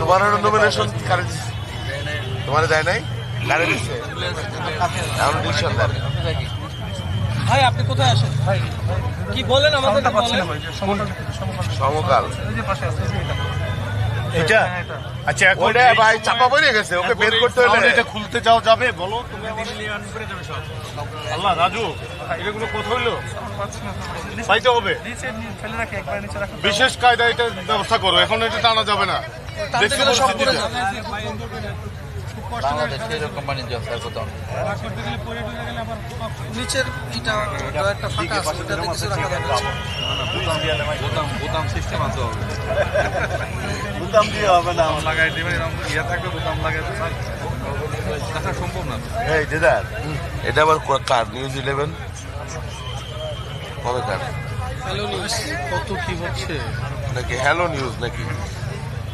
তোমার নমিনেশন কারে দিছে? তোমার দেয় নাই? কারে ভাই আপনি কোথায় আসেন ভাই কি বলেন আমাদের সমকাল এটা। আচ্ছা ভাই চাপা পড়ে গেছে ওকে বের করতে হলে এটা খুলতে যাও যাবে বলো তুমি আল্লাহ রাজু এগুলো কোথা হইল? পাইতে হবে। বিশেষ কায়দা এটা ব্যবস্থা করো এখন এটা টানা যাবে না। বাংলাদেশে এরকম বাণিজ্য কোথাও নিচের এটা একটা ফাঁকা আছে ওটাতে কিছু রাখা যাবে বোতাম বোতাম সিস্টেম আছে হবে। বুতাম দিয়ে হবে না। লাগাই দিবেন এরকম ইয়ে থাকবে বোতাম লাগাই দেখা সম্ভব না। এই এটা আবার কো- কার? নিউজ ইলেভেন কবে কার? হ্যালো নিউজ কত কি হচ্ছে? নাকি হ্যালো নিউজ নাকি?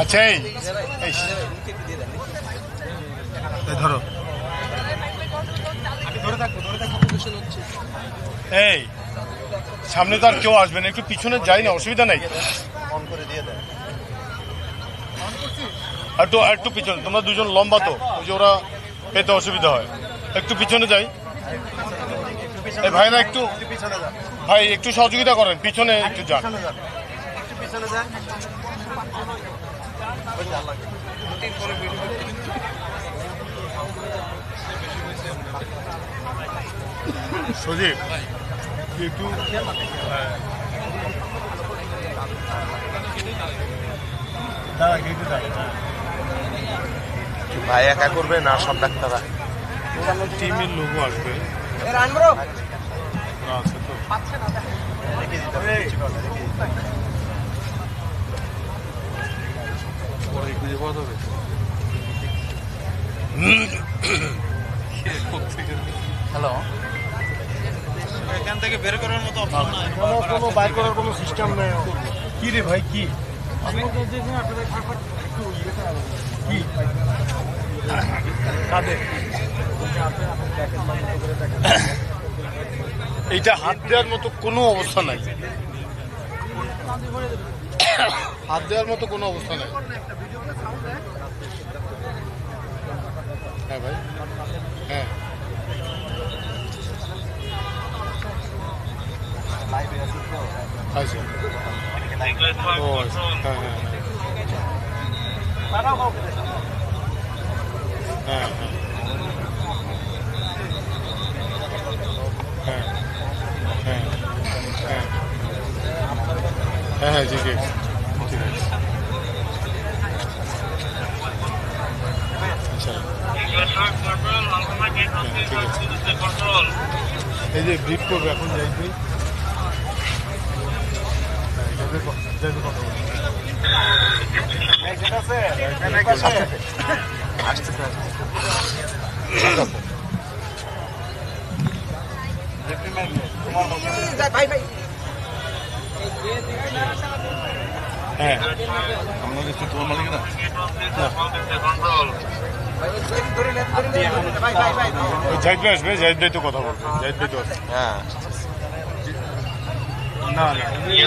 আচ্ছা এই ধরো। এই সামনে তো আর কেউ আসবে না একটু পিছনে যাই না অসুবিধা নাই। একটু একটু পিছনে তোমরা দুজন লম্বা তো ওই যে ওরা পেতে অসুবিধা হয়। একটু পিছনে যাই। এই ভাইরা একটু ভাই একটু সহযোগিতা করেন পিছনে একটু যান। সজীব একটু হ্যাঁ। ভাই একা করবে না সব ডাক্তাররা? টিমের লোগো আসবে। পাচ্ছে না খুঁজে পাওয়া যাবে? হ্যালো। এখান থেকে বের করার মতো কোনো বাইর করার কোনো সিস্টেম নেই। কি রে ভাই কি? আমি তো দেখুন আপনাদের খাবার কি? কাদের? এইটা হাত দেওয়ার মতো কোনো অবস্থা নাই। হাত দেওয়ার মতো কোনো অবস্থা নাই। হ্যাঁ ভাই। হ্যাঁ। আচ্ছা। ও আচ্ছা, হ্যাঁ হ্যাঁ হ্যাঁ। হ্যাঁ হ্যাঁ হ্যাঁ ঠিক আছে। ঠিক আছে। আচ্ছা। হ্যাঁ, এই যে ভিপ করবে এখন যাইবি আসতেছে আসতেছে হ্যাঁ। আমাদের কি তোমার মালিক না ওই জাহিদ ভাই আসবে জাহিদ ভাই তো কথা বলবে জাহিদ ভাই তো আসবে। হ্যাঁ। না না এই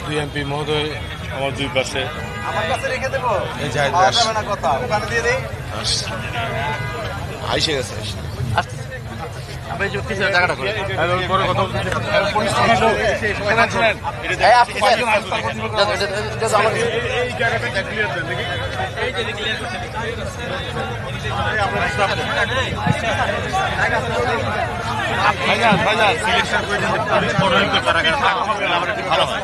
দুই এমপি মহোদয় আমার দুই পাশে আমার কাছে রেখে দেবো এই যে পাওয়া আসছে। যাবে না কথা ওখানে দিয়ে দিই আসছে। আইসে গেছে আসছে। পরে কথা এই জায়গাটা ক্লিয়ার দেন দেখি ভাইজান ভাইজান সিলেকশন করে দিন কারাগারে হবে না আমার ভালো হয়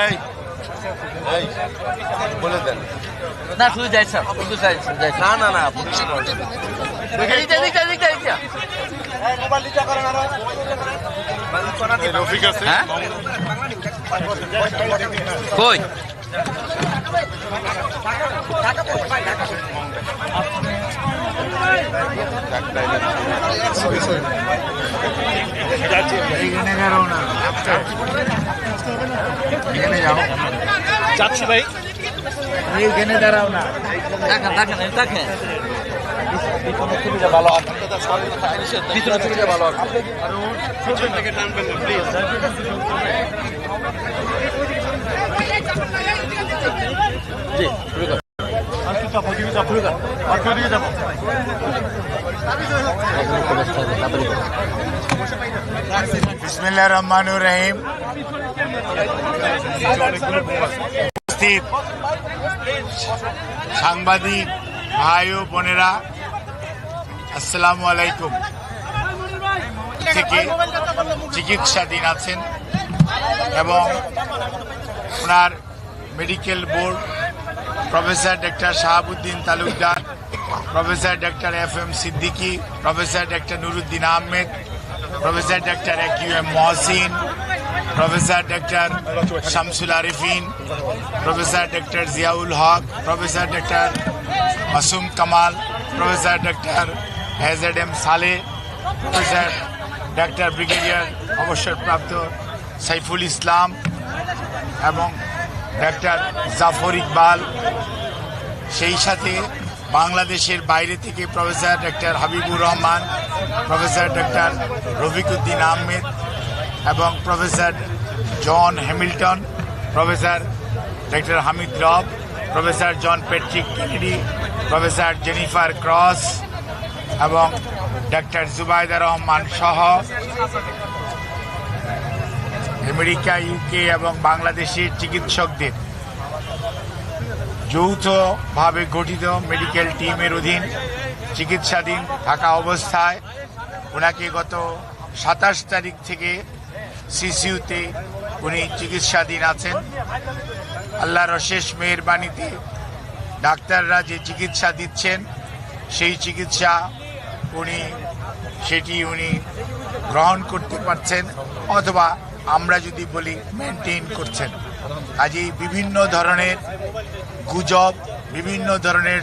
এই বলে দেন। না শুধু যাই স্যার শুধু যাই যাই না না না পুলিশে করে দেন এইটা এইটা এইটা এইটা মোবাইল রিচার্জ করেন আরও রফিক আছে হ্যাঁ? কই যাচ্ছি ভাই দেখেন দেখেন দেখেন সুবিধা ভালো হবে জি শুরু কর। আর বিসমিল্লাহ রহমানুর রহিম উপস্থিত সাংবাদিক ভাই ও বোনেরা, আসসালামু আলাইকুম। থেকে চিকিৎসাধীন আছেন এবং ওনার medical board professor doctor Shahabuddin Talukdar, professor doctor F M Siddiqui, professor doctor Nuruddin Ahmed professor doctor A Q M Mohsin professor doctor Shamsul Arifin professor doctor Ziaul Haque professor doctor Masum Kamal professor doctor A Z M Saleh professor doctor brigadier অবসরপ্রাপ্ত সাইফুল ইসলাম এবং doctor Zafar Iqbal সেই সাথে বাংলাদেশের বাইরে থেকে professor doctor Habibur Rahman, professor doctor Rafiquddin Ahmed এবং professor John Hamilton, professor doctor Hamid Rob, professor John Patrick Kennedy, professor Jennifer Cross এবং doctor Zubaida Rahman সহ আমেরিকা, ইউকে এবং বাংলাদেশের চিকিৎসকদের। যৌথভাবে গঠিত মেডিকেল টিমের অধীন চিকিৎসাধীন থাকা অবস্থায় ওনাকে গত সাতাশ তারিখ থেকে সিসিউতে উনি চিকিৎসাধীন আছেন। আল্লাহর অশেষ মেহরবানিতে ডাক্তাররা যে চিকিৎসা দিচ্ছেন, সেই চিকিৎসা উনি, সেটি উনি গ্রহণ করতে পারছেন অথবা আমরা যদি বলি মেনটেন করছেন। কাজেই বিভিন্ন ধরনের গুজব বিভিন্ন ধরনের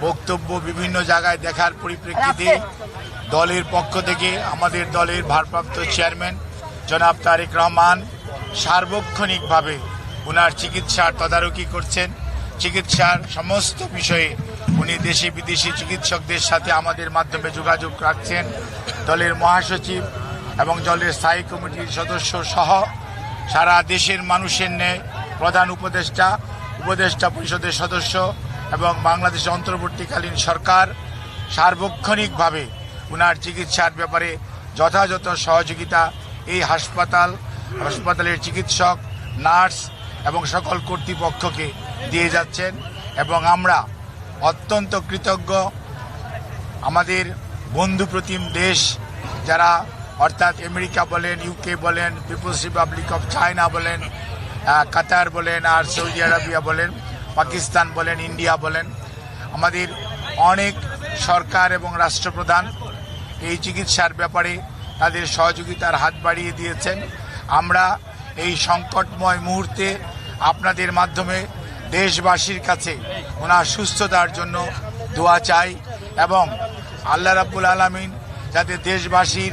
বক্তব্য বিভিন্ন জায়গায় দেখার পরিপ্রেক্ষিতে দলের পক্ষ থেকে আমাদের দলের ভারপ্রাপ্ত চেয়ারম্যান জনাব তারেক রহমান সার্বক্ষণিকভাবে ওনার চিকিৎসার তদারকি করছেন। চিকিৎসার সমস্ত বিষয়ে উনি দেশি বিদেশি চিকিৎসকদের সাথে আমাদের মাধ্যমে যোগাযোগ রাখছেন। দলের মহাসচিব এবং দলের স্থায়ী কমিটির সদস্য সহ সারা দেশের মানুষের ন্যায় প্রধান উপদেষ্টা উপদেষ্টা পরিষদের সদস্য এবং বাংলাদেশ অন্তর্বর্তীকালীন সরকার সার্বক্ষণিকভাবে ওনার চিকিৎসার ব্যাপারে যথাযথ সহযোগিতা এই হাসপাতাল, হাসপাতালের চিকিৎসক, নার্স এবং সকল কর্তৃপক্ষকে দিয়ে যাচ্ছেন এবং আমরা অত্যন্ত কৃতজ্ঞ। আমাদের বন্ধুপ্রতিম দেশ যারা অর্থাৎ আমেরিকা বলেন, ইউকে বলেন, পিপলস রিপাবলিক অফ চায়না বলেন কাতার বলেন আর সৌদি আরবিয়া বলেন, পাকিস্তান বলেন, ইন্ডিয়া বলেন, আমাদের অনেক সরকার এবং রাষ্ট্রপ্রধান এই চিকিৎসার ব্যাপারে তাদের সহযোগিতার হাত বাড়িয়ে দিয়েছেন। আমরা এই সংকটময় মুহূর্তে আপনাদের মাধ্যমে দেশবাসীর কাছে ওনার সুস্থতার জন্য দোয়া চাই এবং আল্লাহ রাব্বুল আলমিন যাতে দেশবাসীর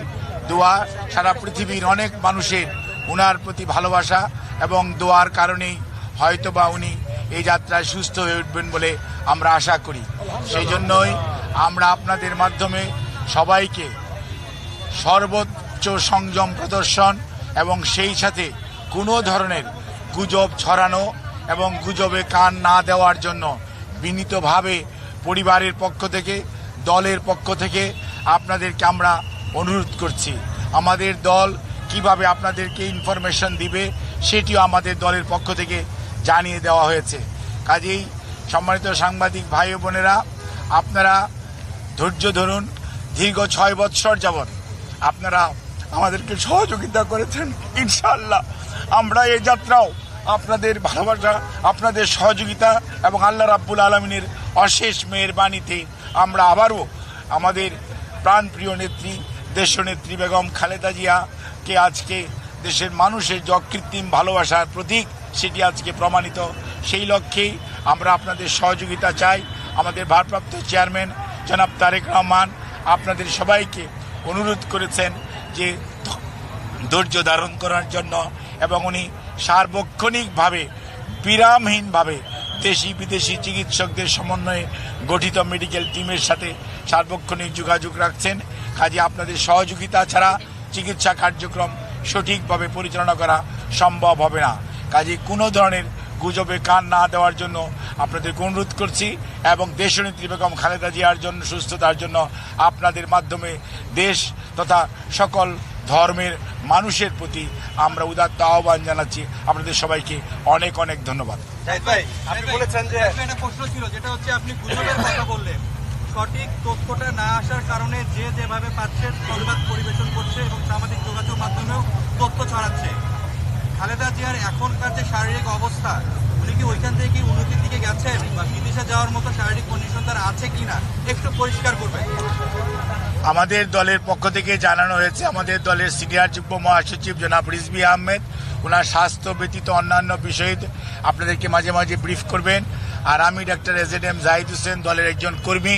দোয়া সারা পৃথিবীর অনেক মানুষের ওনার প্রতি ভালোবাসা এবং দোয়ার কারণেই হয়তোবা উনি এই যাত্রায় সুস্থ হয়ে উঠবেন বলে আমরা আশা করি। সেই জন্যই আমরা আপনাদের মাধ্যমে সবাইকে সর্বোচ্চ সংযম প্রদর্শন এবং সেই সাথে কোনো ধরনের গুজব ছড়ানো এবং গুজবে কান না দেওয়ার জন্য বিনীতভাবে পরিবারের পক্ষ থেকে, দলের পক্ষ থেকে আপনাদেরকে আমরা অনুরোধ করছি। আমাদের দল কীভাবে আপনাদেরকে ইনফরমেশন দিবে সেটিও আমাদের দলের পক্ষ থেকে জানিয়ে দেওয়া হয়েছে। কাজেই সম্মানিত সাংবাদিক ভাই বোনেরা, আপনারা ধৈর্য ধরুন, দীর্ঘ ছয় বৎসর যাবৎ আপনারা আমাদেরকে সহযোগিতা করেছেন, ইনশাআল্লাহ। আমরা এই যাত্রাও আপনাদের ভালোবাসা, আপনাদের সহযোগিতা এবং আল্লাহ রাব্বুল আলমিনের অশেষ মেহেরবাণীতে আমরা আবারও আমাদের প্রাণপ্রিয় নেত্রী, দেশনেত্রী বেগম খালেদা জিয়াকে আজকে দেশের মানুষের যে অকৃত্রিম ভালোবাসার প্রতীক সেটি আজকে প্রমাণিত। সেই লক্ষ্যেই আমরা আপনাদের সহযোগিতা চাই। আমাদের ভারপ্রাপ্ত চেয়ারম্যান জনাব তারেক রহমান আপনাদের সবাইকে অনুরোধ করেছেন যে ধৈর্য ধারণ করার জন্য এবং উনি সার্বক্ষণিকভাবে, বিরামহীনভাবে দেশি বিদেশি চিকিৎসকদের সমন্বয়ে গঠিত মেডিকেল টিমের সাথে সার্বক্ষণিক যোগাযোগ রাখছেন। কাজে আপনাদের সহযোগিতা ছাড়া চিকিৎসা কার্যক্রম সঠিকভাবে পরিচালনা করা সম্ভব হবে না। কাজে কোনো ধরনের গুজবে কান না দেওয়ার জন্য আপনাদেরকে অনুরোধ করছি এবং দেশনেত্রী বেগম খালেদা জিয়ার জন্য সুস্থতার জন্য আপনাদের মাধ্যমে দেশ তথা সকল ধর্মের মানুষের প্রতি আমরা উদাত্ত আহ্বান জানাচ্ছি। আপনাদের সবাইকে অনেক অনেক ধন্যবাদ। ভাই আপনি বলেছেন যে একটা প্রশ্ন ছিল যেটা হচ্ছে আপনি গুজবের কথা বললেন। সঠিক তথ্যটা না আসার কারণে যে যেভাবে পাচ্ছে সংবাদ পরিবেশন করছে এবং সামাজিক যোগাযোগ মাধ্যমেও তথ্য ছড়াচ্ছে। খালেদা জিয়ার এখনকার যে শারীরিক অবস্থা, উনি কি ওইখান থেকে কি উন্নতির দিকে গেছেন বা বিদেশে যাওয়ার মতো শারীরিক কন্ডিশন তার আছে কিনা? একটু পরিষ্কার করবেন। আমাদের দলের পক্ষ থেকে জানানো হয়েছে, আমাদের দলের সিনিয়র যুগ্ম মহাসচিব জনাব রিজবি আহমেদ ওনার স্বাস্থ্য ব্যতীত অন্যান্য বিষয়ে আপনাদেরকে মাঝে মাঝে ব্রিফ করবেন। আর আমি doctor A Z M Zahid Hossain দলের একজন কর্মী।